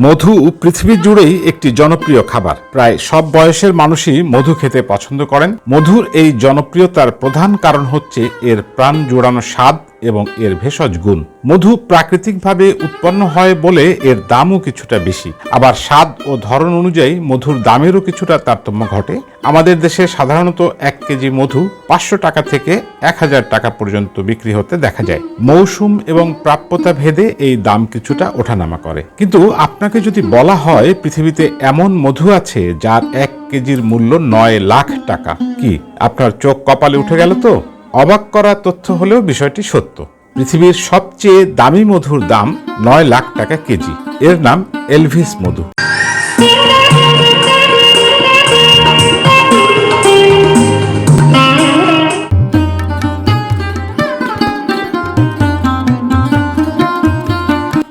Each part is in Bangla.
মধু পৃথিবী জুড়েই একটি জনপ্রিয় খাবার। প্রায় সব বয়সের মানুষই মধু খেতে পছন্দ করেন। মধুর এই জনপ্রিয়তার প্রধান কারণ হচ্ছে এর প্রাণ জোড়ানো স্বাদ এবং এর ভেষজ গুণ। মধু প্রাকৃতিকভাবে উৎপন্ন হয় বলে এর দামও কিছুটা বেশি। আবার স্বাদ ও ধরন অনুযায়ী মধুর দামেরও কিছুটা তারতম্য ঘটে। আমাদের দেশে সাধারণত এক কেজি মধু পাঁচশো টাকা থেকে এক হাজার টাকা পর্যন্ত বিক্রি হতে দেখা যায়। মৌসুম এবং প্রাপ্যতা ভেদে এই দাম কিছুটা ওঠানামা করে। কিন্তু আপনাকে যদি বলা হয় পৃথিবীতে এমন মধু আছে যার এক কেজির মূল্য নয় লাখ টাকা, কি আপনার চোখ কপালে উঠে গেল তো? অবাক করা তথ্য হলেও বিষয়টি সত্য। পৃথিবীর সবচেয়ে দামি মধুর দাম নয় লাখ টাকা কেজি। এর নাম এলভিস মধু।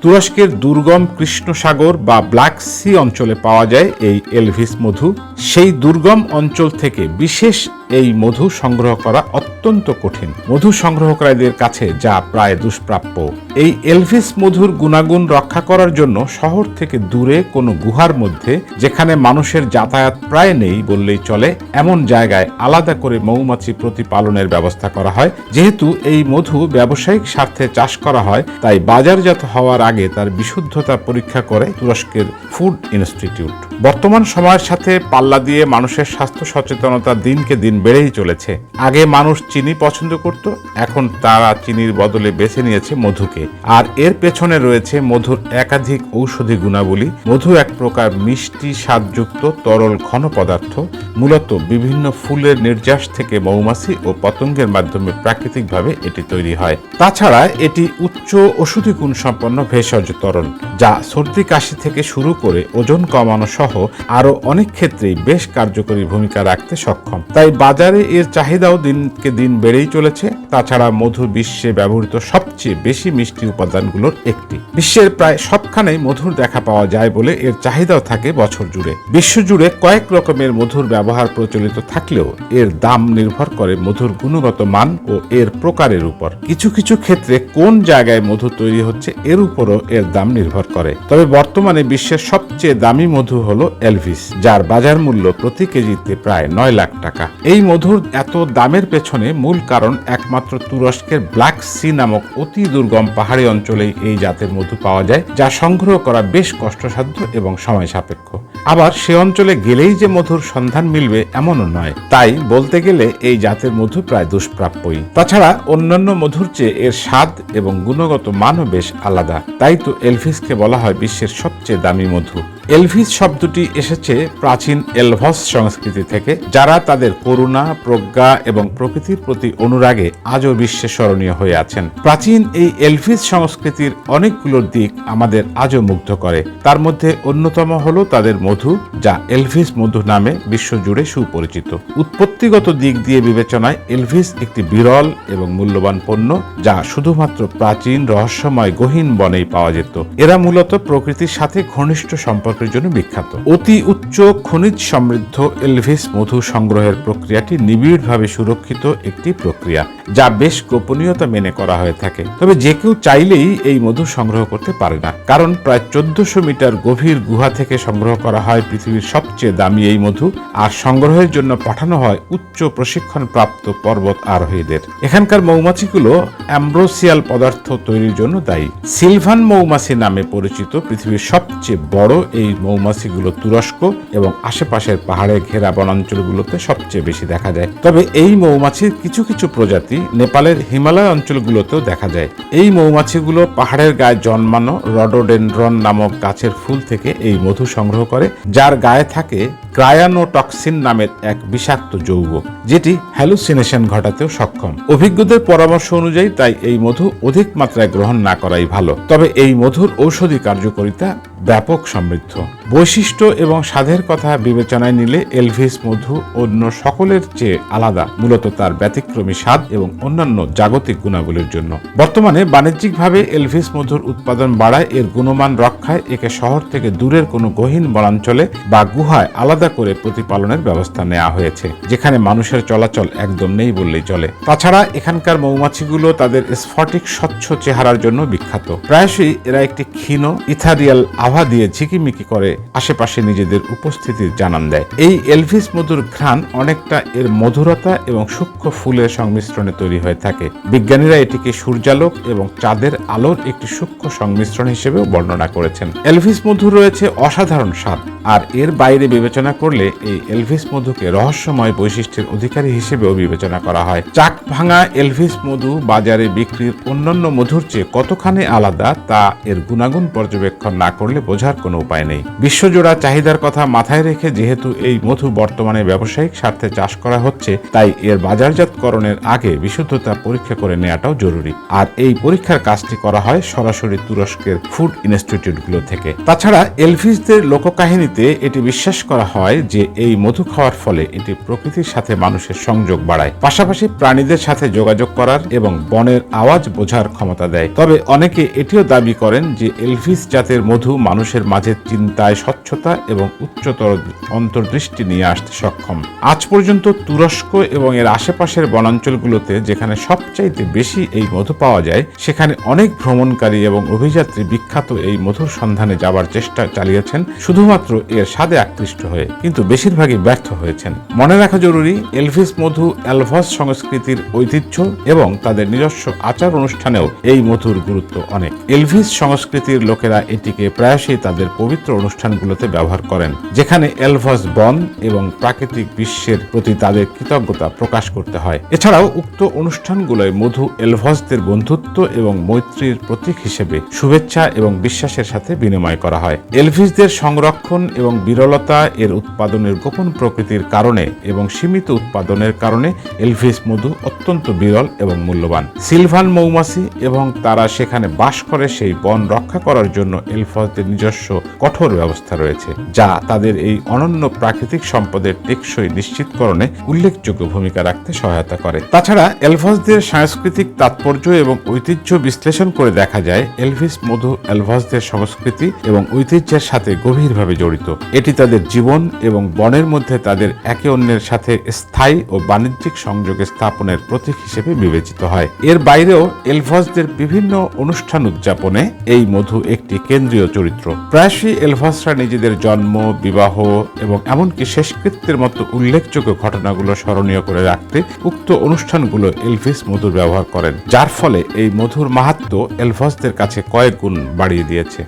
তুরস্কের দুর্গম কৃষ্ণসাগর বা ব্ল্যাক সি অঞ্চলে পাওয়া যায় এই এলভিস মধু। সেই দুর্গম অঞ্চল থেকে বিশেষ এই মধু সংগ্রহ করা অত্যন্ত কঠিন। মধু সংগ্রহকারীদের কাছে যা প্রায় দুষ্প্রাপ্য। এই এলভিস মধুর গুণাগুণ রক্ষা করার জন্য শহর থেকে দূরে কোনো গুহার মধ্যে, যেখানে মানুষের যাতায়াত প্রায় নেই বললেই চলে, এমন জায়গায় আলাদা করে মৌমাছি প্রতিপালনের ব্যবস্থা করা হয়। যেহেতু এই মধু ব্যবসায়িক স্বার্থে চাষ করা হয়, তাই বাজারজাত হওয়ার আগে তার বিশুদ্ধতা পরীক্ষা করে তুরস্কের ফুড ইনস্টিটিউট। বর্তমান সময়ের সাথে পাল্লা দিয়ে মানুষের স্বাস্থ্য সচেতনতা দিনকে দিন বেড়েই চলেছে। আগে মানুষ চিনি পছন্দ করত, এখন তারা চিনির বদলে বেছে নিয়েছে মধুকে। আর এর পেছনে রয়েছে মধুর একাধিক ঔষধি গুণাবলী। মধু এক প্রকার মিষ্টি, স্বাদযুক্ত, তরল ঘন পদার্থ। মূলত বিভিন্ন ফুলের নির্যাস থেকে মৌমাছি ও পতঙ্গের মাধ্যমে প্রাকৃতিকভাবে এটি তৈরি হয়। তাছাড়া এটি উচ্চ ওষুধি গুণ সম্পন্ন ভেষজ তরল যা সর্দি কাশি থেকে শুরু করে ওজন কমানো সহ আরও অনেক ক্ষেত্রেই বেশ কার্যকরী ভূমিকা রাখতে সক্ষম। তাই বাজারে এর চাহিদাও দিনকে দিন বেড়েই চলেছে। তাছাড়া মধু বিশ্বে ব্যবহৃত সবচেয়ে বেশি মিষ্টি উপাদানগুলোর একটি। বিশ্বের প্রায় সবখানেই মধুর দেখা পাওয়া যায় বলে এর চাহিদাও থাকে বছর জুড়ে। বিশ্বজুড়ে কয়েক রকমের মধুর ব্যবহার প্রচলিত থাকলেও এর দাম নির্ভর করে মধুর গুণগত মান ও এর প্রকারের উপর। কিছু কিছু ক্ষেত্রে কোন জায়গায় মধু তৈরি হচ্ছে এর উপরও এর দাম নির্ভর করে। তবে বর্তমানে বিশ্বের সবচেয়ে দামি মধু হলো এলভিস, যার বাজার মূল্য প্রতি কেজিতে প্রায় নয় লাখ টাকা। এই মধুর এত দামের পেছনে মূল কারণ একমাত্র তুরস্কের ব্ল্যাক সি নামক অতি দুর্গম পাহাড়ি অঞ্চলেই এই জাতের মধু পাওয়া যায়, যা সংগ্রহ করা বেশ কষ্টসাধ্য এবং সময় সাপেক্ষ। আবার সে অঞ্চলে গেলেই যে মধুর সন্ধান মিলবে এমনও নয়। তাই বলতে গেলে এই জাতের মধু প্রায় দুষ্প্রাপ্যই। তাছাড়া অন্যান্য মধুর চেয়ে এর স্বাদ এবং গুণগত মানও বেশ আলাদা। তাই তো এলফিসকে বলা হয় বিশ্বের সবচেয়ে দামি মধু। এলভিস শব্দটি এসেছে প্রাচীন এলভস সংস্কৃতি থেকে, যারা তাদের করুণা, প্রজ্ঞা এবং প্রকৃতির প্রতি অনুরাগে আজও বিশ্বে স্মরণীয় হয়ে আছেন। প্রাচীন এই এলভিস সংস্কৃতির অনেকগুলো দিক আমাদের আজও মুগ্ধ করে। তার মধ্যে অন্যতম হল তাদের মধু, যা এলভিস মধু নামে বিশ্বজুড়ে সুপরিচিত। উৎপত্তিগত দিক দিয়ে বিবেচনায় এলভিস একটি বিরল এবং মূল্যবান পণ্য, যা শুধুমাত্র প্রাচীন রহস্যময় গহীন বনেই পাওয়া যেত। এরা মূলত প্রকৃতির সাথে ঘনিষ্ঠ সম্পর্কের জন্য বিখ্যাত। অতি উচ্চ খনিজ সমৃদ্ধ এলভিস মধু সংগ্রহের প্রক্রিয়াটি নিবিড়ভাবে সুরক্ষিত একটি প্রক্রিয়া, যা বেশ গোপনীয়তা মেনে করা হয়ে থাকে। তবে যে কেউ চাইলেই এই মধু সংগ্রহ করতে পারে না, কারণ প্রায় চোদ্দশো মিটার গভীর গুহা থেকে সংগ্রহ করা হয় পৃথিবীর সবচেয়ে দামি এই মধু, আর সংগ্রহের জন্য পাঠানো হয় উচ্চ প্রশিক্ষণ প্রাপ্ত পর্বত আরোহীদের। এখানকার মৌমাছিগুলো অ্যাম্ব্রোসিয়াল পদার্থ তৈরির জন্য দায়ী। সিলভান মৌমাছি নামে পরিচিত পৃথিবীর সবচেয়ে বড় এই মৌমাছিগুলো তুরস্ক এবং আশেপাশের পাহাড়ে ঘেরা বনাঞ্চলগুলোতে সবচেয়ে বেশি দেখা যায়। তবে এই মৌমাছির কিছু কিছু প্রজাতি নেপালের হিমালয় অঞ্চলগুলোতেও দেখা যায়। এই মৌমাছিগুলো পাহাড়ের গায়ে জন্মানো রডোডেন্ড্রন নামক গাছের ফুল থেকে এই মধু সংগ্রহ করে, যার গায়ে থাকে ক্রায়ানোটক্সিন নামের এক বিষাক্ত যৌগ, যেটি হ্যালুসিনেশন ঘটাতেও সক্ষম। অভিজ্ঞদের পরামর্শ অনুযায়ী তাই এই মধু অধিক মাত্রায় গ্রহণ না করাই ভালো। তবে এই মধুর ঔষধি কার্যকারিতা ব্যাপক সমৃদ্ধ। বৈশিষ্ট্য এবং স্বাদের কথা বিবেচনায় নিলে এলভিস মধু অন্য সকলের চেয়ে আলাদা, মূলত তার ব্যতিক্রমী স্বাদ এবং অন্যান্য জাগতিক গুণাবলীর জন্য। বর্তমানে বাণিজ্যিকভাবে এলভিস মধুর উৎপাদন বাড়ায়, এর গুণমান রক্ষায় একে শহর থেকে দূরের কোনো গহীন বনাঞ্চলে বা গুহায় আলাদা করে প্রতিপালনের ব্যবস্থা নেওয়া হয়েছে, যেখানে মানুষের চলাচল একদম নেই বললেই চলে। তাছাড়া এখানকার মৌমাছিগুলো তাদের স্ফটিক স্বচ্ছ চেহারার জন্য বিখ্যাত। প্রায়শই এরা একটি ক্ষীণ, ইথারিয়াল আভা দিয়ে ঝিকিমিকি করে, আশেপাশে নিজেদের উপস্থিতির জানান দেয়। এই এলভিস মধুর ঘ্রাণ অনেকটা এর মধুরতা এবং সূক্ষ্ম ফুলের সংমিশ্রণে তৈরি হয়ে থাকে। বিজ্ঞানীরা এটিকে সূর্যালোক এবং চাঁদের আলোর একটি সূক্ষ্ম সংমিশ্রণ হিসেবেও বর্ণনা করেছেন। এলভিস মধুর রয়েছে অসাধারণ স্বাদ, আর এর বাইরে বিবেচনা করলে এই এলভিস মধুকে রহস্যময় বৈশিষ্ট্যের অধিকারী হিসেবেও বিবেচনা করা হয়। চাক ভাঙা এলভিস মধু বাজারে বিক্রির অন্যান্য মধুর চেয়ে কতখানি আলাদা তা এর গুণাগুণ পর্যবেক্ষণ না করলে বোঝার কোনো উপায় নেই। বিশ্বজোড়া চাহিদার কথা মাথায় রেখে যেহেতু এই মধু বর্তমানে ব্যবসায়িক স্বার্থে চাষ করা হচ্ছে, তাই এর বাজারজাতকরণের আগে বিশুদ্ধতা পরীক্ষা করে নেওয়াটাও জরুরি। আর এই পরীক্ষার কাজটি করা হয় সরাসরি তুরস্কের ফুড ইনস্টিটিউটগুলো থেকে। তাছাড়া এলভিসদের লোককাহিনীতে এটি বিশ্বাস করা হয় যে এই মধু খাওয়ার ফলে এটি প্রকৃতির সাথে মানুষের সংযোগ বাড়ায়। পাশাপাশি প্রাণীদের সাথে যোগাযোগ করার এবং বনের আওয়াজ বোঝার ক্ষমতা দেয়। তবে অনেকে এটিও দাবি করেন যে এলভিস জাতের মধু মানুষের মাঝে চিন্তায় স্বচ্ছতা এবং উচ্চতর অন্তর্দৃষ্টি নিয়ে আসতে সক্ষম। আজ পর্যন্ত তুরস্ক এবং এর আশেপাশের বনাঞ্চলগুলোতে যেখানে সবচাইতে বেশি এই মধু পাওয়া যায়, সেখানে অনেক ভ্রমণকারী এবং অভিযাত্রী বিখ্যাত এই মধুর সন্ধানে যাবার চেষ্টা চালিয়েছেন, শুধুমাত্র এর স্বাদে আকৃষ্ট হয়ে। কিন্তু বেশিরভাগই ব্যর্থ হয়েছেন। মনে রাখা জরুরি, এলভিস মধু অ্যালভাস সংস্কৃতির ঐতিহ্য এবং তাদের নিজস্ব আচার অনুষ্ঠানেও এই মধুর গুরুত্ব অনেক। এলভিস সংস্কৃতির লোকেরা এটিকে প্রায়শই তাদের পবিত্র অনুষ্ঠানগুলোতে ব্যবহার করেন, যেখানে এলভাস বন এবং প্রাকৃতিক বিশ্বের প্রতি তাদের কৃতজ্ঞতা প্রকাশ করতে হয়। এছাড়াও উক্ত অনুষ্ঠানগুলোয় মধু এলভাসদের বন্ধুত্ব এবং মৈত্রীর প্রতীক হিসেবে শুভেচ্ছা এবং বিশ্বাসের সাথে বিনিময় করা হয়। এলভিসদের সংরক্ষণ এবং বিরলতা এর উৎপাদনের গোপন প্রকৃতির কারণে এবং সীমিত উৎপাদনের কারণে এলভিস মধু অত্যন্ত বিরল এবং মূল্যবান। সিলভান মৌমাছি এবং তারা সেখানে বাস করে সেই বন রক্ষা করার জন্য এলফসদের নিজস্ব কঠোর ব্যবস্থা রয়েছে, যা তাদের এই অনন্য প্রাকৃতিক সম্পদের টেকসই নিশ্চিতকরণে উল্লেখযোগ্য ভূমিকা রাখতে সহায়তা করে। তাছাড়া এলভসদের সাংস্কৃতিক তাৎপর্য এবং ঐতিহ্য বিশ্লেষণ করে দেখা যায়, এলভিস মধু এলভসদের সংস্কৃতি এবং ঐতিহ্যের সাথে গভীরভাবে জড়িত। এটি তাদের জীবন এবং বনের মধ্যে তাদের একে অন্যের সাথে স্থায়ী ও বাণিজ্যিক সংযোগে স্থাপনের প্রতীক হিসেবে বিবেচিত হয়। এর বাইরেও এলভসদের বিভিন্ন অনুষ্ঠান উদযাপনে এই মধু একটি কেন্দ্রীয় চরিত্র। প্রায়শই এলভসরা নিজেদের জন্ম, বিবাহ এবং এমনকি শেষকৃত্যের মতো উল্লেখযোগ্য ঘটনাগুলো স্মরণীয় করে রাখতে উক্ত অনুষ্ঠানগুলো এলভিস মধুর ব্যবহার করেন, যার ফলে এই মধুর মাহাত্ম এলভসদের কাছে কয়েক গুণ বাড়িয়ে দিয়েছে।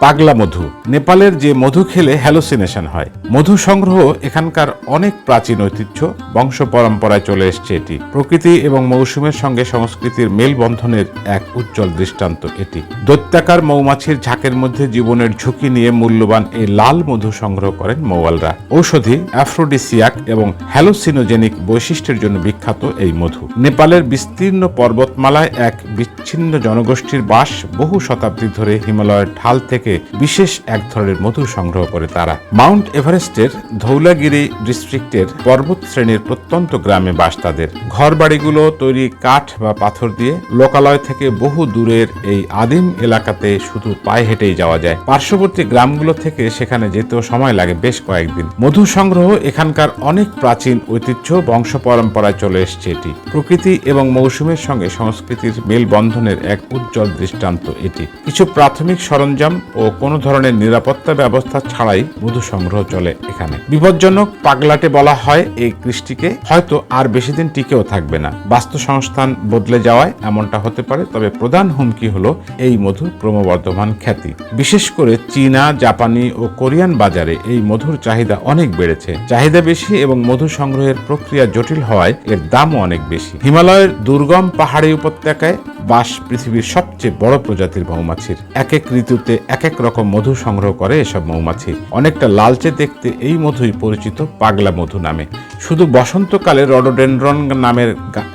পাগলা মধু। নেপালের যে মধু খেলে হ্যালোসিনেশন হয়। মধু সংগ্রহ এখানকার অনেক প্রাচীন ঐতিহ্য, বংশ পরম্পরায় চলে এসছে এটি। প্রকৃতি এবং মৌসুমের সঙ্গে সংস্কৃতির মেলবন্ধনের এক উজ্জ্বল দৃষ্টান্ত এটি। দৈত্যাকার মৌমাছির ঝাঁকের মধ্যে জীবনের ঝুঁকি নিয়ে মূল্যবান এই লাল মধু সংগ্রহ করেন মৌয়ালরা ঔষধি, অ্যাফ্রোডিসিয়াক এবং হ্যালোসিনোজেনিক বৈশিষ্ট্যের জন্য বিখ্যাত এই মধু। নেপালের বিস্তীর্ণ পর্বতমালায় এক বিচ্ছিন্ন জনগোষ্ঠীর বাস বহু শতাব্দী ধরে হিমালয়ের ঢাল থেকে বিশেষ এক ধরনের মধু সংগ্রহ করে তারা। মাউন্ট এভারেস্টের ধৌলাগিরি ডিস্ট্রিক্টের পর্বত শ্রেণির প্রত্যন্ত গ্রামে বাস তাদের। ঘর বাড়িগুলো তৈরি কাঠ বা পাথর দিয়ে লোকালয় থেকে বহু দূরের এই আদিম এলাকাতে শুধু পায়ে হেঁটেই যাওয়া যায়। পার্শ্ববর্তী গ্রামগুলো থেকে সেখানে যেতেও সময় লাগে বেশ কয়েকদিন। মধু সংগ্রহ এখানকার অনেক প্রাচীন ঐতিহ্য বংশ পরম্পরায় চলে এসছে এটি। প্রকৃতি এবং মৌসুমের সঙ্গে সংস্কৃতির মেলবন্ধনের এক উজ্জ্বল দৃষ্টান্ত এটি। কিছু প্রাথমিক সরঞ্জাম ও কোনো ধরনের নিরাপত্তা ব্যবস্থা ছাড়াই মধু সংগ্রহ চলে এখানে। বিপজ্জনক পাগলাটে বলা হয় এই কৃষ্টিকে, হয়তো আর বেশি দিন টিকেও থাকবে না। বাস্তু সংস্থান বদলে যাওয়ায় এমনটা হতে পারে, তবে প্রধান হুমকি হলো এই মধুর ক্রমবর্ধমান খ্যাতি। বিশেষ করে চীনা, জাপানি ও কোরিয়ান বাজারে এই মধুর চাহিদা অনেক বেড়েছে। চাহিদা বেশি এবং মধু সংগ্রহের প্রক্রিয়া জটিল হওয়ায় এর দামও অনেক বেশি। হিমালয়ের দুর্গম পাহাড়ি উপত্যকায় বাস পৃথিবীর সবচেয়ে বড় প্রজাতির মৌমাছির। এক এক ঋতুতে এক এক রকম মধু সংগ্রহ করে এসব মৌমাছি। অনেকটা লালচে দেখতে এই মধুই পরিচিত পাগলা মধু নামে। শুধু বসন্তকালে রডোডেন্ড্রন নামের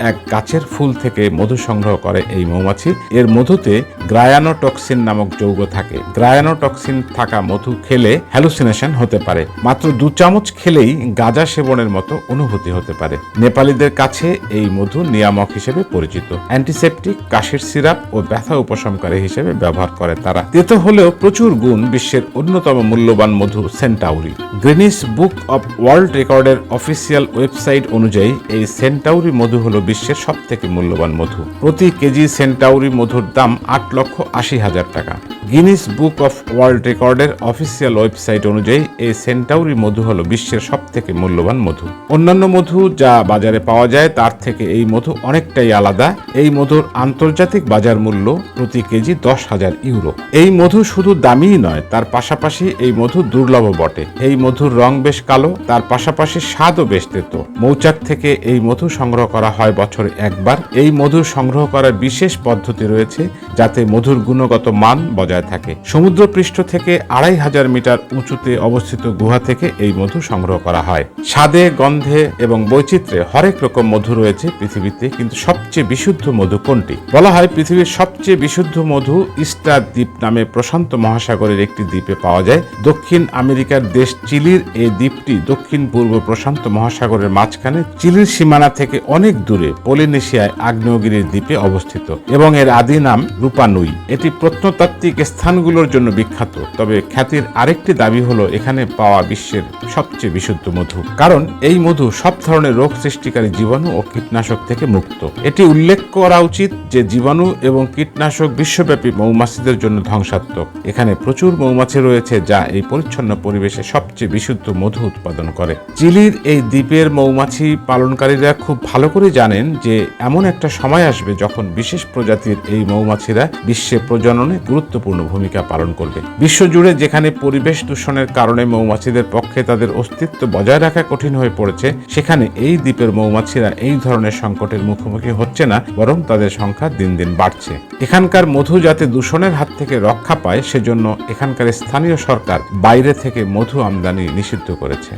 এক গাছের ফুল থেকে মধু সংগ্রহ করে এই মৌমাছি। এর মধুতে গ্রায়ানোটক্সিন নামক যৌগ থাকে। গ্রায়ানোটক্সিন থাকা মধু খেলে হ্যালুসিনেশন হতে পারে। মাত্র দু চামচ খেলেই গাঁজা সেবনের মতো অনুভূতি হতে পারে। নেপালিদের কাছে এই মধু নিয়ামক হিসেবে পরিচিত। অ্যান্টিসেপটিক কাশির সিরাপ ও ব্যথা উপশমকারী হিসেবে ব্যবহার করে তারা। তেতো হলেও প্রচুর গুণ বিশ্বের অন্যতম মূল্যবান মধু Centauri. Guinness book of world রেকর্ডের অফিসিয়াল ওয়েবসাইট অনুযায়ী এই সেন্টাউরি মধু হল বিশ্বের সব থেকে মূল্যবান মধু। প্রতি কেজি সেন্টাউরি মধুর দাম আট লক্ষ আশি হাজার টাকা। গিনিস বুক অফ ওয়ার্ল্ড রেকর্ডের অফিসিয়াল ওয়েবসাইট অনুযায়ী এই সেন্টাউরি মধু হল বিশ্বের সব থেকে মূল্যবান মধু। অন্যান্য মধু যা বাজারে পাওয়া যায়, তার থেকে এই মধু অনেকটাই আলাদা। এই মধুর আন্তর্জাতিক বাজার মূল্য প্রতি কেজি দশ হাজার ইউরো। এই মধু শুধু দামিই নয়, তার পাশাপাশি এই মধু দুর্লভ বটে। এই মধুর রং বেশ কালো, তার পাশাপাশি স্বাদও বেশ তেতো। মৌচাক থেকে এই মধু সংগ্রহ করা হয় বছরে একবার। এই মধু সংগ্রহ করার বিশেষ পদ্ধতি রয়েছে, যাতে মধুর গুণগত মান বজায় থাকে। সমুদ্রপৃষ্ঠ থেকে আড়াই হাজার মিটার উঁচুতে অবস্থিত গুহা থেকে এই মধু সংগ্রহ করা হয়। স্বাদে, গন্ধে এবং বৈচিত্র্যে হরেক রকম মধু রয়েছে পৃথিবীতে, কিন্তু সবচেয়ে বিশুদ্ধ মধু কোনটি? বলা হয় পৃথিবীর সবচেয়ে বিশুদ্ধ মধু ইস্টার দ্বীপ নামে প্রশান্ত মহাসাগরের একটি দ্বীপে পাওয়া যায়। দক্ষিণ আমেরিকার দেশ চিলির এই দ্বীপটি দক্ষিণ পূর্ব প্রশান্ত মহাসাগরের মাঝখানে চিলির সীমানা থেকে অনেক দূরে পলিনেশিয়ায় আগ্নেয়গিরির দ্বীপে অবস্থিত এবং এর আদি নাম রূপানুই। এটি প্রত্নতাত্ত্বিক স্থানগুলোর জন্য বিখ্যাত, তবে খ্যাতির আরেকটি দাবি হলো এখানে পাওয়া বিশ্বের সবচেয়ে বিশুদ্ধ মধু। কারণ এই মধু সব ধরনের রোগ সৃষ্টিকারী জীবাণু ও কীটনাশক থেকে মুক্ত। এটি উল্লেখ করা উচিত যে জীবাণু এবং কীটনাশক বিশ্বব্যাপী মৌমাছিদের জন্য ধ্বংসাত্মক। এখানে প্রচুর মৌমাছি রয়েছে যা এই পরিচ্ছন্ন পরিবেশে সবচেয়ে বিশুদ্ধ মধু উৎপাদন করে। চিলির এই দ্বীপের মৌমাছি পালনকারীরা খুব ভালো করে জানেন যে এমন একটা সময় আসবে যখন বিশেষ প্রজাতির এই মৌমাছিরা বিশ্বে প্রজননে গুরুত্বপূর্ণ ভূমিকা পালন করবে। বিশ্বজুড়ে যেখানে পরিবেশ দূষণের কারণে মৌমাছিদের পক্ষে তাদের অস্তিত্ব বজায় রাখা কঠিন হয়ে পড়েছে, সেখানে এই দ্বীপের মৌমাছিরা এই ধরনের সংকটের মুখোমুখি হচ্ছে না, বরং তাদের সংখ্যা দিন দিন বাড়ছে। এখানকার মধু যাতে দূষণের হাত থেকে রক্ষা পায় সেজন্য এখানকার স্থানীয় সরকার বাইরে থেকে মধু আমদানি নিষিদ্ধ করেছে।